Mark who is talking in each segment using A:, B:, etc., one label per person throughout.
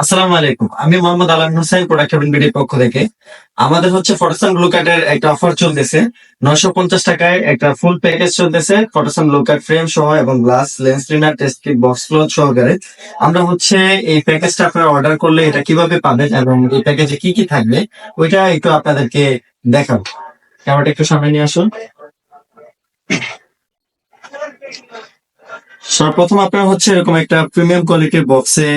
A: আসসালামু আলাইকুম। আমি মোহাম্মদ আলম হোসেন প্রোডাক্ট বিডির পক্ষ থেকে। আমাদের হচ্ছে ফটোসান ব্লু কার্ডের একটা অফার চলতেছে। নশো পঞ্চাশ টাকায় একটা ফুল প্যাকেজ চলতেছে। ফটোসান ব্লু কার্ড ফ্রেম সহ এবং glass lens cleaner test kit box cloth সহকারে। আমরা হচ্ছে এই প্যাকেজটা আপনারা অর্ডার করলে এটা কীভাবে পাবেন এবং এই প্যাকেজে কি কি থাকবে, ওইটা একটু আপনাদেরকে দেখাবো। ক্যামেরাটা একটু সামনে নিয়ে আসুন। সর্বপ্রথম আপনারা হচ্ছে এরকম একটা প্রিমিয়াম কোয়ালিটির বক্সে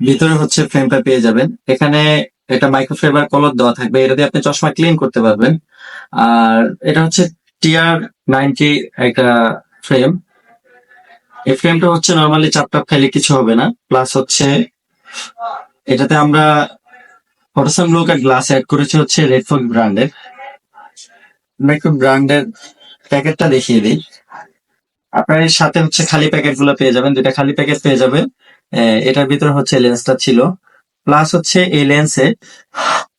A: ভিতরে হচ্ছে ফ্রেমটা পেয়ে যাবেন। এখানে এটা মাইক্রোফাইবার কলর দেওয়া থাকবে। এটা দিয়ে আপনি চশমা ক্লিন করতে পারবেন। আর এটা হচ্ছে টিআর নাইনটি একটা ফ্রেম এই ফ্রেমটা হচ্ছে নর্মালি চাপটাপ খাইলে কিছু হবে না। প্লাস হচ্ছে এটাতে আমরা ফটোসান লোকার গ্লাস অ্যাড করেছি হচ্ছে রেডফোক ব্র্যান্ডের আমরা একটু ব্র্যান্ডের প্যাকেটটা দেখিয়ে দিই। আপনার সাথে হচ্ছে খালি প্যাকেটগুলো পেয়ে যাবেন। দুটা খালি প্যাকেট পেয়ে যাবে আহ, এটার ভিতরে হচ্ছে লেন্সটা ছিল। প্লাস হচ্ছে এই লেন্সে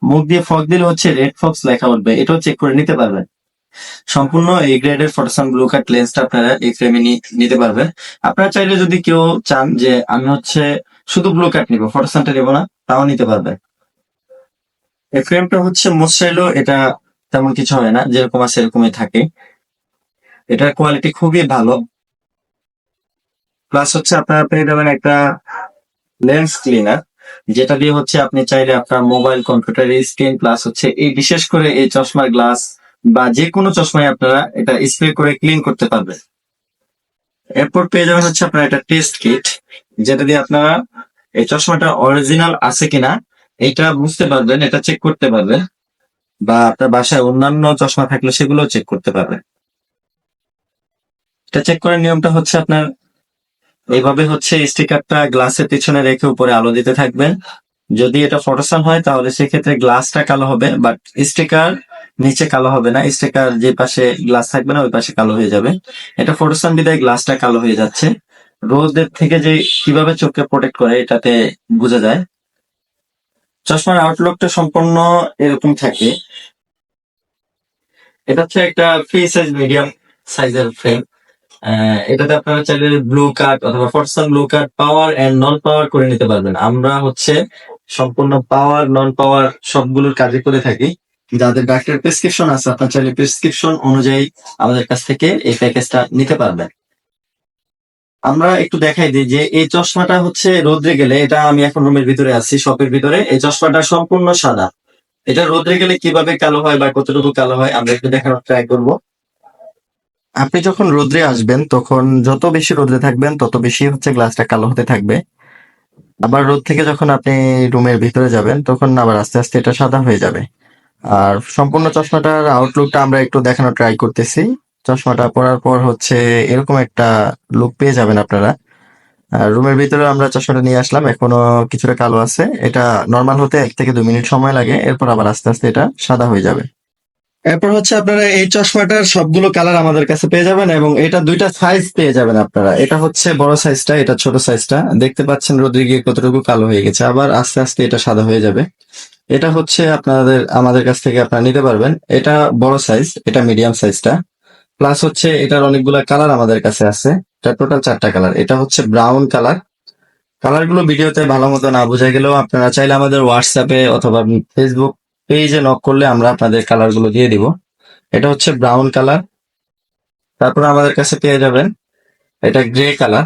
A: মুখ দিয়ে ফক দিলে হচ্ছে রেড ফক্স লেখা উঠবে। এটাও চেক করে নিতে পারবেন। সম্পূর্ণ এই গ্রেডের ফটোসান ব্লু কাট লেন্সটা আপনারা এই ফ্রেমে নিতে পারবেন। আপনারা চাইলে যদি কেউ চান যে আমি হচ্ছে শুধু ব্লু কাট নিবো ফটোসানটা নিবো না, তাও নিতে পারবেন। এই ফ্রেমটা হচ্ছে মোস্টাইলও এটা তেমন কিছু হয় না, যেরকম আছে এরকমই থাকে। এটার কোয়ালিটি খুবই ভালো। প্লাস হচ্ছে আপনারা পেয়ে যাবেন একটা লেন্স ক্লিনার যেটা দিয়ে হচ্ছে আপনি চাইলে আপনার মোবাইল কম্পিউটারের স্ক্রিন প্লাস হচ্ছে এই বিশেষ করে এই চশমার গ্লাস বা যে কোনো চশমায় আপনারা এটা স্প্রে করে ক্লিন করতে পারবেন। এরপর পেয়ে যাবেন হচ্ছে আপনার একটা টেস্ট কিট যেটা দিয়ে আপনারা এই চশমাটা অরিজিনাল আছে কিনা, এটা বুঝতে পারবেন, এটা চেক করতে পারবেন, বা আপনার বাসায় অন্যান্য চশমা থাকলে সেগুলো চেক করতে পারবেন। এটা চেক করার নিয়মটা হচ্ছে আপনার এইভাবে হচ্ছে স্টিকারটা গ্লাসের পিছনে রেখে উপরে আলো দিতে থাকবেন যদি এটা ফটোসান হয়, তাহলে সেক্ষেত্রে গ্লাসটা কালো হবে বাট স্টিকার নিচে কালো হবে না। স্টিকার যে পাশে গ্লাস থাকবে না, ওই পাশে কালো হয়ে যাবে। এটা ফটোসান বিদায় গ্লাসটা কালো হয়ে যাচ্ছে। রোদের থেকে যে কীভাবে চোখকে প্রোটেক্ট করে, এটাতে বোঝা যায়। চশমার আউটলুকটা সম্পূর্ণ এরকম থাকে। এটা হচ্ছে একটা ফ্রি সাইজ মিডিয়াম সাইজের ফ্রেম এটাতে আপনারা চাইলে ব্লু কার্ড অথবা ফরসান blue card power and non power করে নিতে পারবেন। আমরা হচ্ছে সম্পূর্ণ পাওয়ার নন পাওয়ার সবগুলোর কাজে করে থাকি। যাদের ডাক্তার প্রেসক্রিপশন আছে, আপনার চাইলে প্রেসক্রিপশন অনুযায়ী আমাদের কাছ থেকে এই প্যাকেজটা নিতে পারবেন। আমরা একটু দেখাই দিই যে এই চশমাটা হচ্ছে রোদ্রে গেলে, এটা আমি এখন রুমের ভিতরে আছি শপের ভিতরে, এই চশমাটা সম্পূর্ণ সাদা। এটা রোদ্রে গেলে কীভাবে কালো হয় বা কতটুকু কালো হয়, আমরা একটু দেখানোর ট্রাই করব। আপনি যখন রোদ্রে আসবেন, তখন যত বেশি রোদ্রে থাকবেন, তত বেশি হচ্ছে গ্লাসটা কালো হতে থাকবে। আবার রোদ থেকে যখন আপনি রুমের ভিতরে যাবেন, তখন আবার আস্তে আস্তে এটা সাদা হয়ে যাবে। আর সম্পূর্ণ চশমাটার আউটলুকটা আমরা একটু দেখানোর ট্রাই করতেছি। চশমাটা পরার পর হচ্ছে এরকম একটা লুক পেয়ে যাবেন আপনারা। আর রুমের ভিতরে আমরা চশমাটা নিয়ে আসলাম, এখনও কিছুটা কালো আছে। এটা নর্মাল হতে এক থেকে দুই মিনিট সময় লাগে, এরপর আবার আস্তে আস্তে এটা সাদা হয়ে যাবে। এরপর হচ্ছে আপনারা এই চশমাটার সবগুলো কালার আমাদের কাছে পেয়ে যাবেন এবং এটা দুইটা সাইজ পেয়ে যাবেন আপনারা। এটা হচ্ছে বড় সাইজটা এটা ছোট সাইজটা দেখতে পাচ্ছেন রোদ্রে গিয়ে কতটুকু কালো হয়ে গেছে। আবার আস্তে আস্তে এটা সাদা হয়ে যাবে। এটা হচ্ছে আপনাদের, আমাদের কাছ থেকে আপনারা নিতে পারবেন। এটা বড় সাইজ এটা মিডিয়াম সাইজটা প্লাস হচ্ছে এটার অনেকগুলা কালার আমাদের কাছে আছে। এটা টোটাল চারটা কালার এটা হচ্ছে ব্রাউন কালার কালারগুলো ভিডিওতে ভালো মতো না বোঝা গেলেও আপনারা চাইলে আমাদের হোয়াটসঅ্যাপে অথবা ফেসবুক পেজে নক করলে আমরা আপনাদের কালারগুলো দিয়ে দিব। এটা হচ্ছে ব্রাউন কালার তারপর আমাদের কাছে পেয়ে যাবেন এটা গ্রে কালার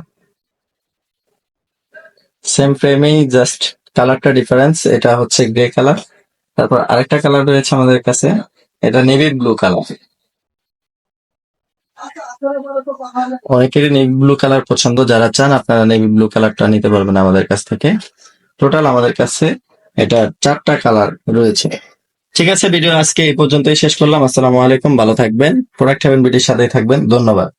A: সেম ফ্রেমেই জাস্ট কালারটা ডিফারেন্স এটা হচ্ছে গ্রে কালার তারপর আরেকটা কালার রয়েছে আমাদের কাছে, এটা নেভি ব্লু কালার অনেকেরই নেভি ব্লু কালার পছন্দ, যারা চান আপনারা নেভি ব্লু কালারটা নিতে পারবেন আমাদের কাছ থেকে। টোটাল আমাদের কাছে এটা চারটা কালার রয়েছে। ঠিক আছে, ভিডিও আজকে এই পর্যন্তই শেষ করলাম। আসসালামু আলাইকুম, ভালো থাকবেন। প্রোডাক্ট হ্যাভেন বিটির সাথেই থাকবেন। ধন্যবাদ।